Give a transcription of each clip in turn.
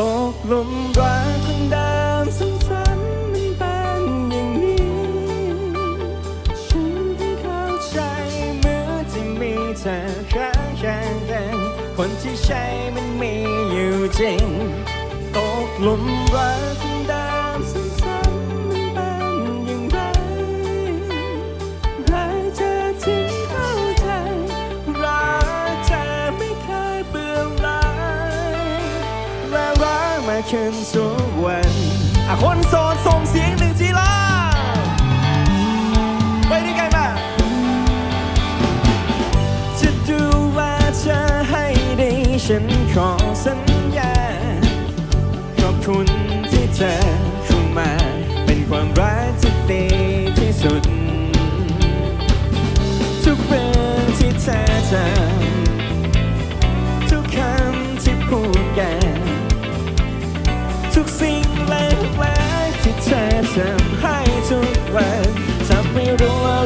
ตกลมรักคนเดิมซ้ำๆมันเป็นอย่างนี้ ฉันเพิ่งเข้าใจเมื่อที่มีเธอข้างกันกันคนที่ใช่มันมีอยู่จริง ตกลมรัก ขึ้นทุวันอ่คนโสดส่งเสียงหนึ่งทีละไปด้วยกันมาจะดูว่าจะให้ได้ฉันขอสัญญา ขอบคุณที่เธอเข้ามา เป็นความรักที่ดีที่สุด ทุกเรื่องที่เธอจะ ทุกสิ่งแปลกๆที่เธอทำให้ทุกวันทำให้รู้ว่า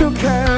took care.